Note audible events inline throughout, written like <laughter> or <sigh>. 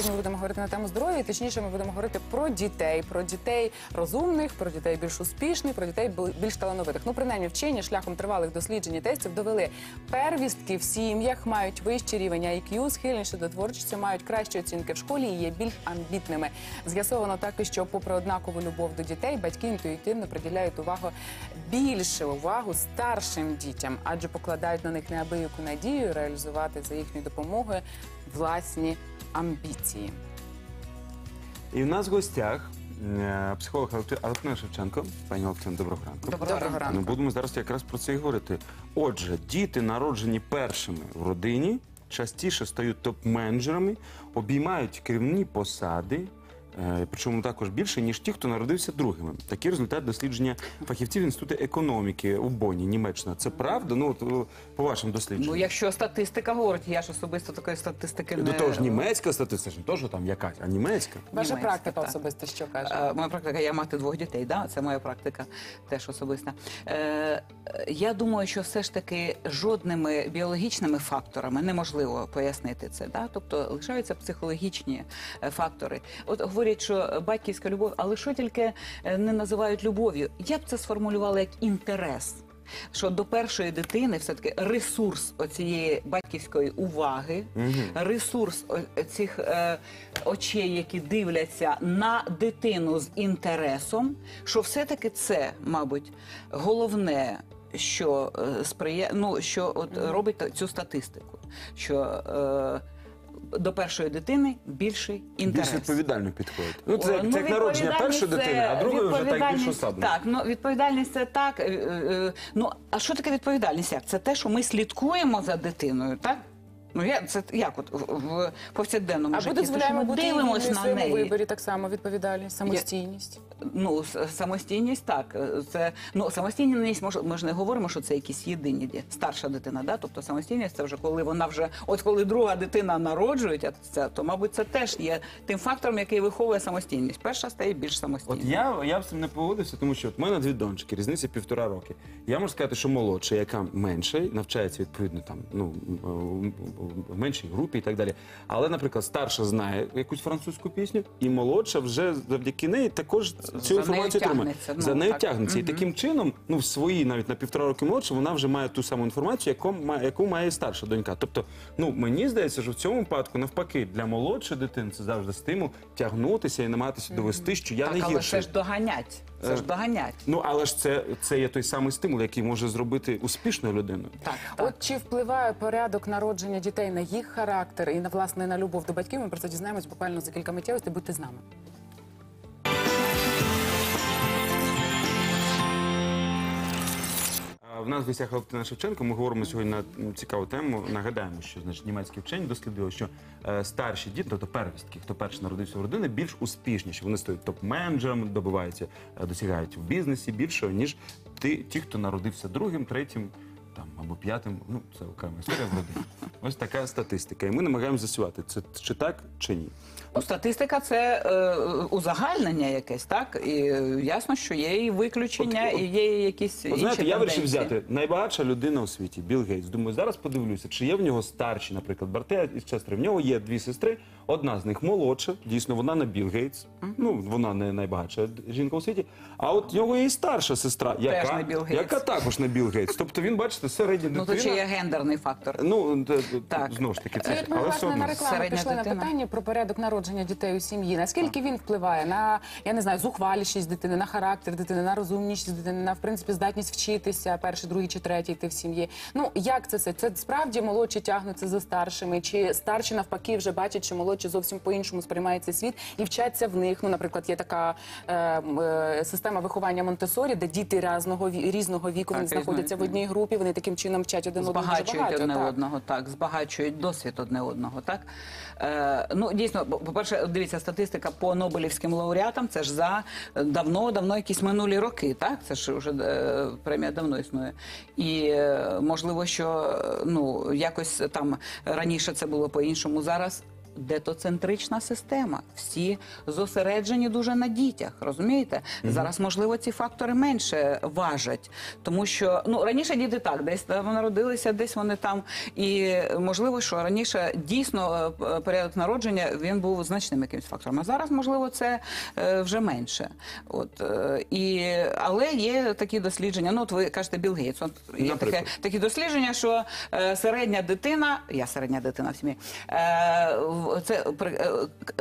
Сьогодні ми будемо говорити на тему здоров'я. і Точніше, ми будемо говорити про дітей, про дітей розумних, про дітей більш успішних, про дітей більш талановитих. Ну, принаймні, вчені шляхом тривалих досліджень і тестів довели, первістки в сім'ях мають вищий рівень IQ, схильніші до творчості, мають кращі оцінки в школі і є більш амбітними. З'ясовано також, що попри однакову любов до дітей, батьки інтуїтивно приділяють увагу більше увагу старшим дітям, адже покладають на них неабияку надію реалізувати за їхньою допомогою власні амбіції. І в нас в гостях е, психолог Алтина Шевченко. Пані Алтина, доброго ранку. Доброго ранку. Ну, будемо зараз якраз про це і говорити. Отже, діти, народжені першими в родині, частіше стають топ-менеджерами, обіймають керівні посади. Е, Причому також більше, ніж ті, хто народився другими. Такий результат дослідження фахівців Інституту економіки у Бонні, Німеччина. Це правда? Ну, от, е, по вашим дослідженням. Ну, якщо статистика говорить, я ж особисто такої статистики не... До того ж, німецька статистика, не то, що там якась, а німецька. Ваша Німецька, практика так. особисто що каже? Е, Моя практика, я мати двох дітей, да? це моя практика теж особиста. Е, я думаю, що все ж таки жодними біологічними факторами неможливо пояснити це. Да? Тобто лишаються психологічні фактори. От говорять, що батьківська любов, але що тільки е, не називають любов'ю? Я б це сформулювала як інтерес. Що до першої дитини все-таки ресурс оцієї батьківської уваги, ресурс цих е, очей, які дивляться на дитину з інтересом, що все-таки це, мабуть, головне, що е, сприяє, ну що от робить цю статистику, що е, до першої дитини більший інтерес. Більш відповідально підходить. Ну, це, як- це як народження першої дитини, а другої вже так більш особливо. Так, ну відповідальність це так. е, е, Ну а що таке відповідальність? Як? Це те, що ми слідкуємо за дитиною, так? Ну я це як от в, в повсякденному Або житті. Що дозволяємо ми бути дивимося на своєму неї. виборі так само відповідальність, самостійність. Ну, с- самостійність так. е, Це ну самостійність може ми ж не говоримо, що це якісь єдині ді- старша дитина. Да? Тобто самостійність це вже коли вона вже, от коли друга дитина народжується, це то мабуть це теж є тим фактором, який виховує самостійність. Перша стає більш От самостійною. я, я б з цим не погодився, тому що от в мене дві донечки, різниця півтора роки. Я можу сказати, що молодша, яка менше, навчається відповідно там, ну, в меншій групі і так далі. Але, наприклад, старша знає якусь французьку пісню, і молодша вже завдяки неї також цю нею інформацію отримує. тягнеться, ну, За нею так. тягнеться. І таким чином, ну, в свої, навіть на півтора роки молодша, вона вже має ту саму інформацію, яку має, яку має і старша донька. Тобто, ну, мені здається, що в цьому випадку, навпаки, для молодшої дитини це завжди стимул тягнутися і намагатися довести, що я так, не але гірший. це ж доганять. Це ж Е, доганять. Ну, але ж це, це є той самий стимул, який може зробити успішною людиною. Так, так. От чи впливає порядок народження дітей на їх характер і на власне на любов до батьків? Ми про це дізнаємось буквально за кілька миттєвостей. Будьте з нами. Нас в гостях Валентина Шевченко. Ми говоримо сьогодні на цікаву тему. Нагадаємо, що значить німецькі вчені дослідили, що е, старші діти, тобто первістки, хто перший народився в родини, більш успішніші. Вони стають топ-менеджерами, добиваються, е, досягають в бізнесі більше, ніж ті, ті, хто народився другим, третім. Там або п'ятим, ну це окрема історія в родині. <laughs> Ось така статистика. І ми намагаємося з'ясувати, це чи так, чи ні. Ну, статистика це е, узагальнення якесь, так? І е, ясно, що є і виключення, От- от- і є якісь От, інші знаєте, я вирішив тенденції. взяти найбагатша людина у світі, Білл Гейтс. Думаю, зараз подивлюся, чи є в нього старші, наприклад, брати із сестри. В нього є дві сестри. Одна з них молодша, дійсно, вона не Білл Гейтс. Ну, вона не найбагатша жінка у світі. А от в нього є і старша сестра, яка, не Білл Гейтс. яка також не Білл Гейтс. Тобто він, бачите, середня Ну, то чи є гендерний фактор? Ну, Так. знову ж таки, це от ми але все власне одно. на рекламу Середня пішли на питання про порядок народження дітей у сім'ї. Наскільки він впливає на я не знаю, зухвалішість дитини, на характер дитини, на розумність дитини, на в принципі здатність вчитися, перший, другий чи третій йти в сім'ї. Ну як це все? Це справді молодші тягнуться за старшими, чи старші навпаки вже бачать, що молодші зовсім по-іншому сприймається світ і вчаться в них. Ну, наприклад, є така е, е, система виховання Монтесорі, де діти різного різного віку вони знаходяться в одній групі. Вони таким чином вчать один одного. Збагачують багато, одне так. одного, так, збагачують досвід одне одного, так. Е, ну, дійсно, по-перше, дивіться, статистика по Нобелівським лауреатам, це ж за давно-давно якісь минулі роки, так? Це ж вже е, премія давно існує. І е, можливо, що е, ну, якось там раніше це було по-іншому зараз. Детоцентрична система. Всі зосереджені дуже на дітях. Розумієте? Зараз, можливо, ці фактори менше важать, тому що ну раніше діти так, десь там народилися, десь вони там. І можливо, що раніше дійсно е, порядок народження він був значним якимось фактором. А зараз, можливо, це е, вже менше. От е, і але є такі дослідження. Ну, от ви кажете, Білл Гейтс. От є таке, такі дослідження, що середня дитина, я середня дитина в сім'ї, в- це е,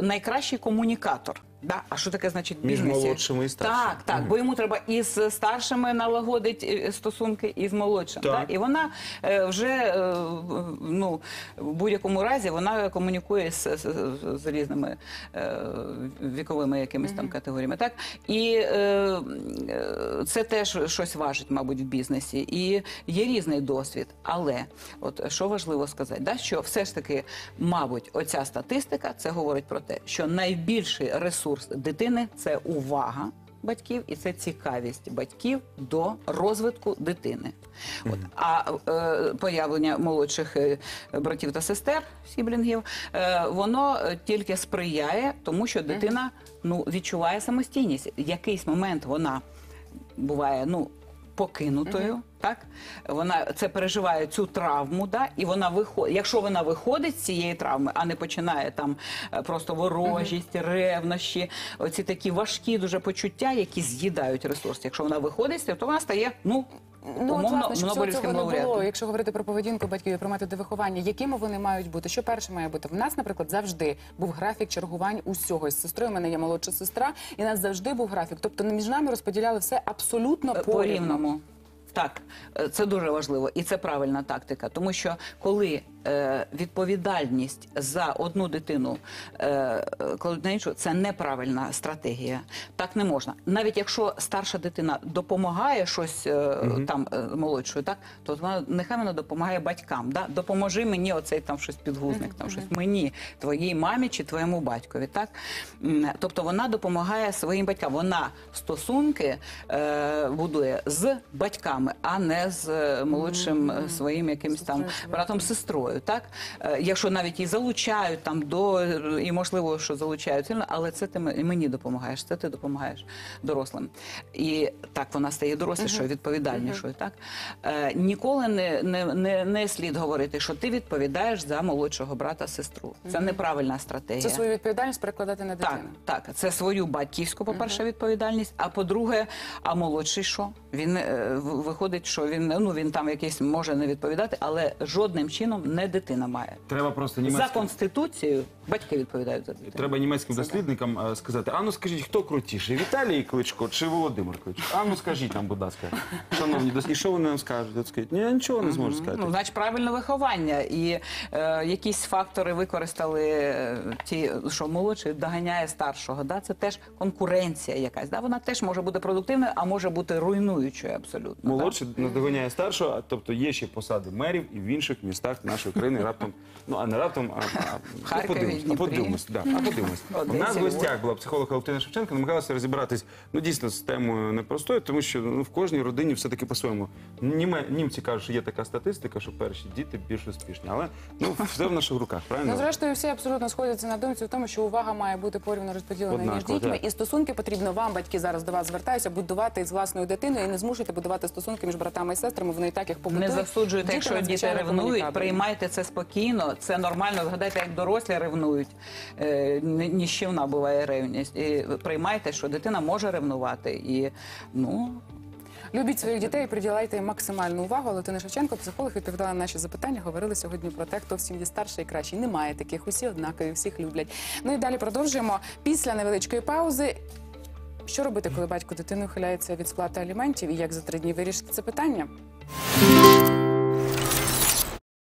найкращий комунікатор. Да? А що таке значить Між бізнесі? молодшими і старшими. Так, так, бо йому треба із старшими налагодить е, стосунки, і з молодшим. Так. Так. І вона е, вже е, в- ну, в будь-якому разі вона комунікує з, з, з різними е, віковими якимись там категоріями. Так? І е, е, це теж щось важить, мабуть, в бізнесі. І є різний досвід. Але от що важливо сказати, да, що все ж таки, мабуть, оця статистика це говорить про те, що найбільший ресурс дитини це увага. Батьків і це цікавість батьків до розвитку дитини. От а е, появлення молодших е, братів та сестер, сіблінгів, е, воно е, тільки сприяє тому, що дитина ну відчуває самостійність. В якийсь момент вона буває ну покинутою. Так вона це переживає цю травму, да, і вона виходить. Якщо вона виходить з цієї травми, а не починає там е, просто ворожість, ревнощі, оці такі важкі дуже почуття, які з'їдають ресурс. Якщо вона виходить, то вона стає ну, Ну, от, умовно власне, щоб цього не було, якщо говорити про поведінку батьків і про методи виховання, якими вони мають бути? Що перше має бути? В нас, наприклад, завжди був графік чергувань усього. З сестрою в мене є молодша сестра, і у нас завжди був графік. Тобто між нами розподіляли все абсолютно Е, порівну. по-рівному. Так, е, це дуже важливо, і це правильна тактика, тому що коли відповідальність за одну дитину е, е, кладуть на іншу, це неправильна стратегія. Так не можна. Навіть якщо старша дитина допомагає щось е, там е, молодшою, так то вона нехай вона допомагає батькам. Да? Допоможи мені оцей там щось підгузник, там щось мені, твоїй мамі чи твоєму батькові. Так тобто вона допомагає своїм батькам. Вона стосунки е, будує з батьками, а не з е, молодшим е, своїм якимось там братом, сестрою. Так Е, якщо навіть і залучають там до і можливо, що залучають сильно, але це ти мені допомагаєш, це ти допомагаєш дорослим. І так вона стає дорослішою, відповідальнішою. Так е, ніколи не, не, не, не слід говорити, що ти відповідаєш за молодшого брата, сестру. Це неправильна стратегія. Це свою відповідальність перекладати на Так, дитину. так, це свою батьківську, по-перше, відповідальність. А по-друге, а молодший що? Він е, виходить, що він ну він там якийсь може не відповідати, але жодним чином не дитина має. Треба просто За німецьким, конституцією батьки відповідають за дитину. треба німецьким дослідникам е, сказати, а ну скажіть, хто крутіший, Віталій Кличко чи Володимир Кличко? А ну скажіть нам, будь ласка, шановні дослідники, що вони нам скажуть? От скажіть, ні, я нічого не зможу сказати. Ну, значить, правильне виховання. І е, якісь фактори використали е, ті, що молодший доганяє старшого. Да? Це теж конкуренція якась. Да? Вона теж може бути продуктивною, а може бути руйнуючою абсолютно. Молодший наздоганяє старшого, тобто є ще посади мерів і в інших містах нашої країни раптом, ну а не раптом, а, а, ну, Харкові, подивимось, а Дніпрі. подивимось, да, а подивимось. У нас в гостях була психолог Алтина Шевченко, намагалася розібратись ну дійсно з темою непростою, тому що ну, в кожній родині все таки по-своєму. Німе, німці кажуть, що є така статистика, що перші діти більш успішні, але ну все в наших руках, правильно? Ну, зрештою, всі абсолютно сходяться на думці в тому, що увага має бути порівну розподілена між Однаково, дітьми, так. і стосунки потрібно вам, батьки, зараз до вас звертаюся, будувати з власною дитиною і не змушуйте будувати стосунки між братами і сестрами. Вони і так їх побутують. Не засуджуйте, якщо діти надзвичайно ревнують, комунікабельні. приймайте це спокійно, це нормально. Згадайте, як дорослі ревнують. Е, Ніщівна буває ревність. І приймайте, що дитина може ревнувати. І ну Любіть своїх дітей, і приділяйте їм максимальну увагу. Летина Шевченко, психолог, відповідала на наші запитання. Говорили сьогодні про те, хто в сім'ї старший і кращий. Немає таких, усі однакові, всіх люблять. Ну і далі продовжуємо після невеличкої паузи. Що робити, коли батько дитини ухиляється від сплати аліментів, і як за три дні вирішити це питання?